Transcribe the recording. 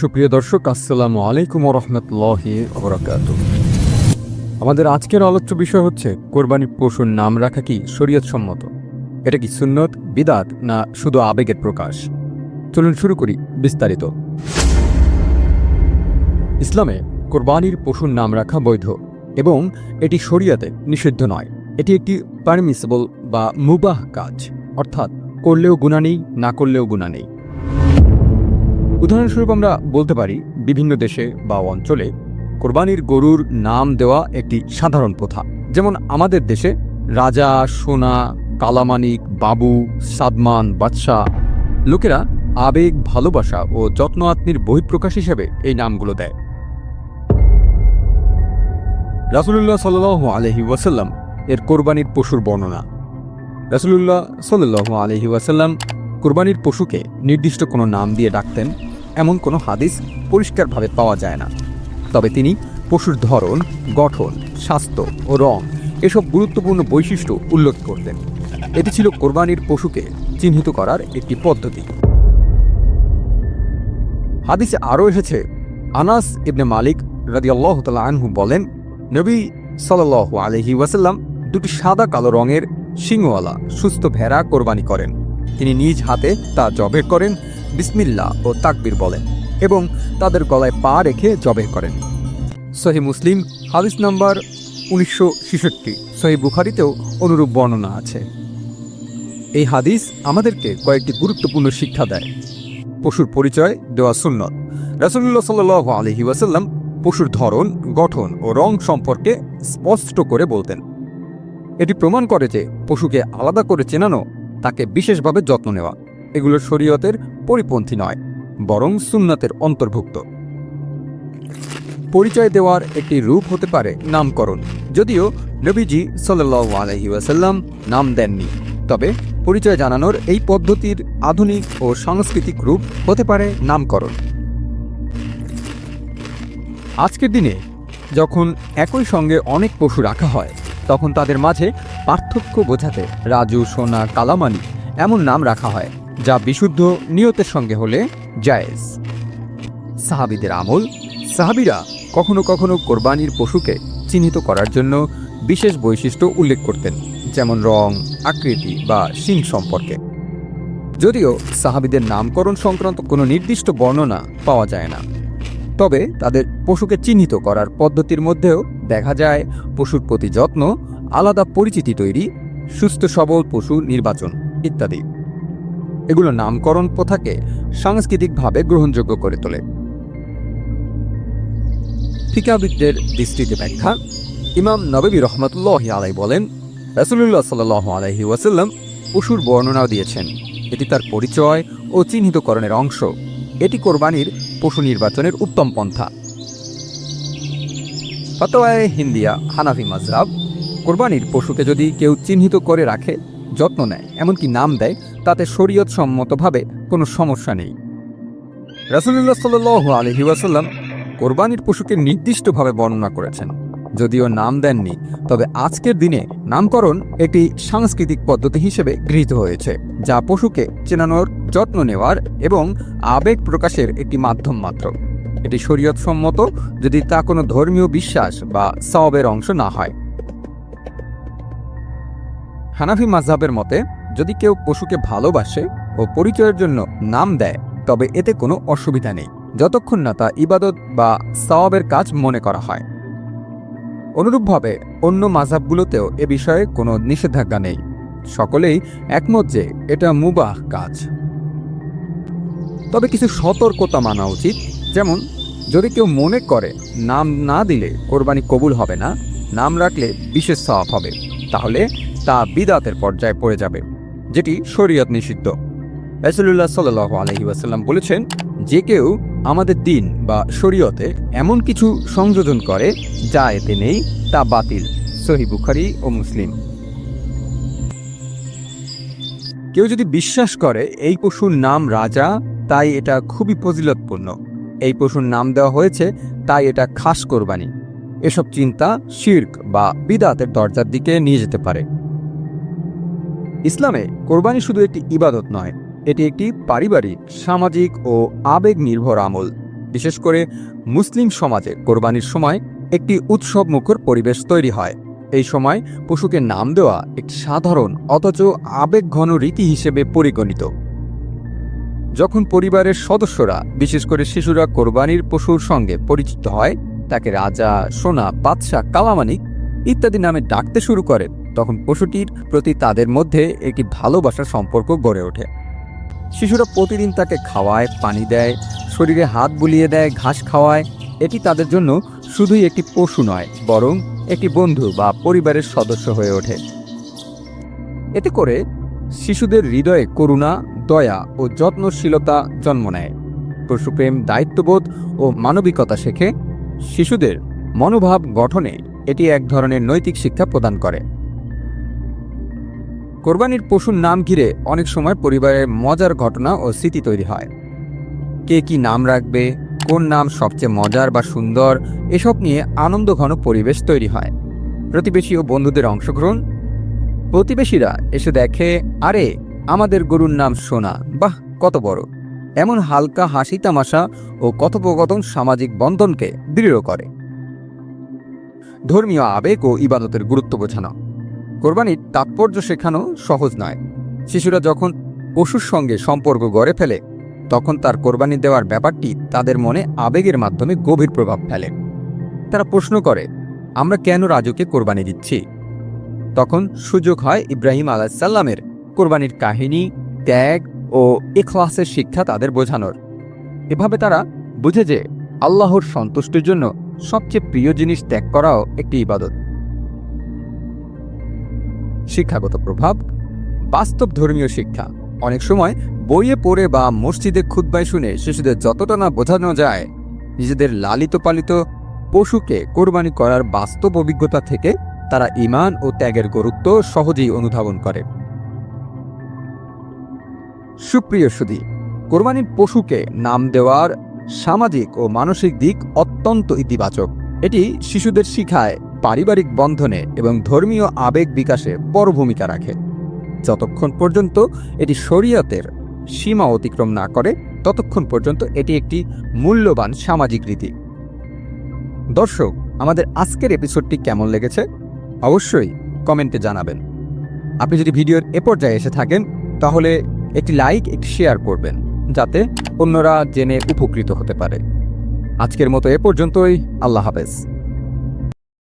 সুপ্রিয় দর্শক, আসসালামু আলাইকুম রহমতুল্লাহি বরকাত আমাদের আজকের আলোচ্য বিষয় হচ্ছে কোরবানি পশুর নাম রাখা কি শরীয়ত সম্মত এটা কি সুন্নত, বিদাত, না শুধু আবেগের প্রকাশ? চলুন শুরু করি বিস্তারিত। ইসলামে কোরবানির পশুর নাম রাখা বৈধ এবং এটি শরিয়াতে নিষিদ্ধ নয়। এটি একটি পারমিসেবল বা মুবাহ কাজ। অর্থাৎ, করলেও গুণা নেই, না করলেও গুণা নেই। উদাহরণস্বরূপ আমরা বলতে পারি, বিভিন্ন দেশে বা অঞ্চলে কোরবানির গরুর নাম দেওয়া একটি সাধারণ প্রথা। যেমন আমাদের দেশে রাজা, সোনা, কালামানিক, বাবু, সাদমান, বাদশাহ লোকেরা আবেগ, ভালোবাসা ও যত্ন আত্মীর বহিঃপ্রকাশ হিসেবে এই নামগুলো দেয়। রাসুলুল্লাহ সাল আলহি ওয়াসাল্লাম এর কোরবানির পশুর বর্ণনা। রাসুলুল্লাহ সাল্লাহ আলহি ওয়াসাল্লাম কোরবানির পশুকে নির্দিষ্ট কোনো নাম দিয়ে ডাকতেন, এমন কোনো হাদিস পরিষ্কারভাবে পাওয়া যায় না। তবে তিনি পশুর ধরন, গঠন, স্বাস্থ্য ও রং এসব গুরুত্বপূর্ণ বৈশিষ্ট্য উল্লেখ করতেন। এটি ছিল কোরবানির পশুকে চিহ্নিত করার একটি পদ্ধতি। হাদিসে আরও এসেছে, আনাস ইবনে মালিক রাদিয়াল্লাহু তাআলা আনহু বলেন, নবী সাল্লাল্লাহু আলাইহি ওয়াসাল্লাম দুটি সাদা কালো রঙের শিংওয়ালা, সুস্থ ভেড়া কোরবানি করেন। তিনি নিজ হাতে তা জবের করেন বিসমিল্লা ও তাকবির বলেন এবং তাদের গলায় পা রেখে জবের করেন। সহি মুসলিম, হাদিস নাম্বার উনিশশো ছেষট্টি, সহি বুখারিতেও অনুরূপ বর্ণনা আছে। এই হাদিস আমাদেরকে কয়েকটি গুরুত্বপূর্ণ শিক্ষা দেয়। পশুর পরিচয় দেওয়া সুন্নত। রাসুল্লাহ সাল আলহি ওয়াসাল্লাম পশুর ধরন, গঠন ও রং সম্পর্কে স্পষ্ট করে বলতেন। এটি প্রমাণ করে যে পশুকে আলাদা করে চেনানো তাকে বিশেষভাবে যত্ন নেওয়া। এগুলো শরীয়তের পরিপন্থী নয়, বরং সুন্নাতের অন্তর্ভুক্ত। পরিচয় দেওয়ার একটি রূপ হতে পারে নামকরণ, যদিও নবীজি সাল্লাহ আলহি ওয়াসাল্লাম নাম দেননি। তবে পরিচয় জানানোর এই পদ্ধতির আধুনিক ও সাংস্কৃতিক রূপ হতে পারে নামকরণ। আজকের দিনে যখন একই সঙ্গে অনেক পশু রাখা হয় তখন তাদের মাঝে পার্থক্য বোঝাতে রাজু, সোনা কালামানি এমন নাম রাখা হয়, যা বিশুদ্ধ নিয়তের সঙ্গে হলে জায়েজ। সাহাবিদের আমল, সাহাবিরা কখনো কখনো কোরবানির পশুকে চিহ্নিত করার জন্য বিশেষ বৈশিষ্ট্য উল্লেখ করতেন, যেমন রং, আকৃতি বা শিং সম্পর্কে। যদিও সাহাবিদের নামকরণ সংক্রান্ত কোনো নির্দিষ্ট বর্ণনা পাওয়া যায় না। তবে তাদের পশুকে চিহ্নিত করার পদ্ধতির মধ্যেও দেখা যায় পশুর প্রতি যত্ন, আলাদা পরিচিতি তৈরি, সুস্থ সবল পশু নির্বাচন ইত্যাদি। এগুলো নামকরণ প্রথাকে সাংস্কৃতিকভাবে গ্রহণযোগ্য করে তোলে। ফিকাবিদদের দৃষ্টিতে ব্যাখ্যা, ইমাম নবী রহমতুল্লাহ আলাই বলেন, রাসুলুল্লাহ সাল আলহি ওয়াসাল্লাম পশুর বর্ণনাও দিয়েছেন। এটি তার পরিচয় ও চিহ্নিতকরণের অংশ। এটি কোরবানির পশু নির্বাচনের উত্তম পন্থা। ফতোয়ায় হিন্দিয়া, হানাফি মাজরাব কোরবানির পশুকে যদি কেউ চিহ্নিত করে রাখে, যত্ন নেয়, এমনকি নাম দেয়, তাতে শরীয়ত সম্মতভাবে কোনো সমস্যা নেই। রাসুলুল্লাহ সাল আলহি ওয়াসাল্লাম কোরবানির পশুকে নির্দিষ্টভাবে বর্ণনা করেছেন। যদিও নাম দেননি, তবে আজকের দিনে নামকরণ একটি সাংস্কৃতিক পদ্ধতি হিসেবে গৃহীত হয়েছে, যা পশুকে চেনানোর যত্ন নেওয়ার এবং আবেগ প্রকাশের একটি মাধ্যম মাত্র। এটি শরীয়ত সম্মত যদি তা কোনো ধর্মীয় বিশ্বাস বা সবের অংশ না হয়। হানাফি মাঝহাবের মতে, যদি কেউ পশুকে ভালোবাসে ও পরিচয়ের জন্য নাম দেয়, তবে এতে কোনো অসুবিধা নেই, যতক্ষণ না তা ইবাদত বা সওয়াবের কাজ মনে করা হয়। অনুরূপভাবে অন্য মাঝাবগুলোতেও এ বিষয়ে কোনো নিষেধাজ্ঞা নেই। সকলেই একমত যে এটা মুবাহ কাজ। তবে কিছু সতর্কতা মানা উচিত। যেমন, যদি কেউ মনে করে নাম না দিলে কোরবানি কবুল হবে না, নাম রাখলে বিশেষ সওয়াব হবে, তাহলে তা বিদাতের পর্যায়ে পড়ে যাবে, যেটি শরীয়ত নিষিদ্ধ। রাসুল্লাহ সাল আলহি ওয়াসাল্লাম বলেছেন, যে কেউ আমাদের দিন বা শরীয়তে এমন কিছু সংযোজন করে যা এতে নেই তা বাতিল, সহি বুখারি ও মুসলিম। কেউ যদি বিশ্বাস করে এই পশুর নাম রাজা, তাই এটা খুবই ফজিলতপূর্ণ। এই পশুর নাম দেওয়া হয়েছে, তাই এটা খাস কোরবানি। এসব চিন্তা শির্ক বা বিদাতের দরজার দিকে নিয়ে যেতে পারে। ইসলামে কোরবানি শুধু একটি ইবাদত নয় এটি একটি পারিবারিক, সামাজিক ও আবেগ নির্ভর আমল। বিশেষ করে মুসলিম সমাজে কোরবানির সময় একটি উৎসব মুখর পরিবেশ তৈরি হয়। এই সময় পশুকে নাম দেওয়া একটি সাধারণ অথচ আবেগঘন রীতি হিসেবে পরিগণিত। যখন পরিবারের সদস্যরা, বিশেষ করে শিশুরা কোরবানির পশুর সঙ্গে পরিচিত হয়, তাকে রাজা, সোনা, বাদশাহ কালামানিক ইত্যাদি নামে ডাকতে শুরু করেন তখন পশুটির প্রতি তাদের মধ্যে একটি ভালোবাসার সম্পর্ক গড়ে ওঠে। শিশুরা প্রতিদিন তাকে খাওয়ায়, পানি দেয়, শরীরে হাত বুলিয়ে দেয়, ঘাস খাওয়ায়। এটি তাদের জন্য শুধুই একটি পশু নয়, বরং একটি বন্ধু বা পরিবারের সদস্য হয়ে ওঠে। এতে করে শিশুদের হৃদয়ে করুণা, দয়া ও যত্নশীলতা জন্ম নেয়। পশুপ্রেম, দায়িত্ববোধ ও মানবিকতা শেখে। শিশুদের মনোভাব গঠনে এটি এক ধরনের নৈতিক শিক্ষা প্রদান করে। কোরবানির পশুর নাম ঘিরে অনেক সময় পরিবারের মজার ঘটনা ও স্মৃতি তৈরি হয়। কে কি নাম রাখবে, কোন নাম সবচেয়ে মজার বা সুন্দর, এসব নিয়ে আনন্দঘন পরিবেশ তৈরি হয়। প্রতিবেশী ও বন্ধুদের অংশগ্রহণ। প্রতিবেশীরা এসে দেখে, আরে, আমাদের গরুর নাম সোনা, বাহ, কত বড়। এমন হালকা হাসি তামাশা ও কথোপকথন সামাজিক বন্ধনকে দৃঢ় করে। ধর্মীয় আবেগ ও ইবাদতের গুরুত্ব বোঝানো। কোরবানির তাৎপর্য শেখানো সহজ নয়। শিশুরা যখন পশুর সঙ্গে সম্পর্ক গড়ে ফেলে, তখন তার কোরবানি দেওয়ার ব্যাপারটি তাদের মনে আবেগের মাধ্যমে গভীর প্রভাব ফেলে। তারা প্রশ্ন করে, আমরা কেন রাজুকে কোরবানি দিচ্ছি? তখন সুযোগ হয় ইব্রাহিম আলাহিসাল্লামের কোরবানির কাহিনী, ত্যাগ ও এখলাসের শিক্ষা তাদের বোঝানোর। এভাবে তারা বুঝে যে আল্লাহর সন্তুষ্টির জন্য সবচেয়ে প্রিয় জিনিস ত্যাগ করাও একটি ইবাদত। শিক্ষাগত প্রভাব, বাস্তব ধর্মীয় শিক্ষা। অনেক সময় বইয়ে পড়ে বা মসজিদে খুদ্বায় শুনে শিশুদের যতটা না বোঝানো যায়, নিজেদের লালিত পালিত পশুকে কোরবানি করার বাস্তব অভিজ্ঞতা থেকে তারা ইমান ও ত্যাগের গুরুত্ব সহজেই অনুধাবন করে। সুপ্রিয় সুদী কোরবানির পশুকে নাম দেওয়ার সামাজিক ও মানসিক দিক অত্যন্ত ইতিবাচক। এটি শিশুদের শিখায় পারিবারিক বন্ধনে এবং ধর্মীয় আবেগ বিকাশে বড় ভূমিকা রাখে। যতক্ষণ পর্যন্ত এটি শরীয়তের সীমা অতিক্রম না করে, ততক্ষণ পর্যন্ত এটি একটি মূল্যবান সামাজিক রীতি। দর্শক, আমাদের আজকের এপিসোডটি কেমন লেগেছে? অবশ্যই কমেন্টে জানাবেন। আপনি যদি ভিডিওর এ পর্যায়ে এসে থাকেন, তাহলে একটি লাইক একটি শেয়ার করবেন, যাতে অন্যরা জেনে উপকৃত হতে পারে। আজকের মতো এ পর্যন্তই। আল্লাহ হাফেজ।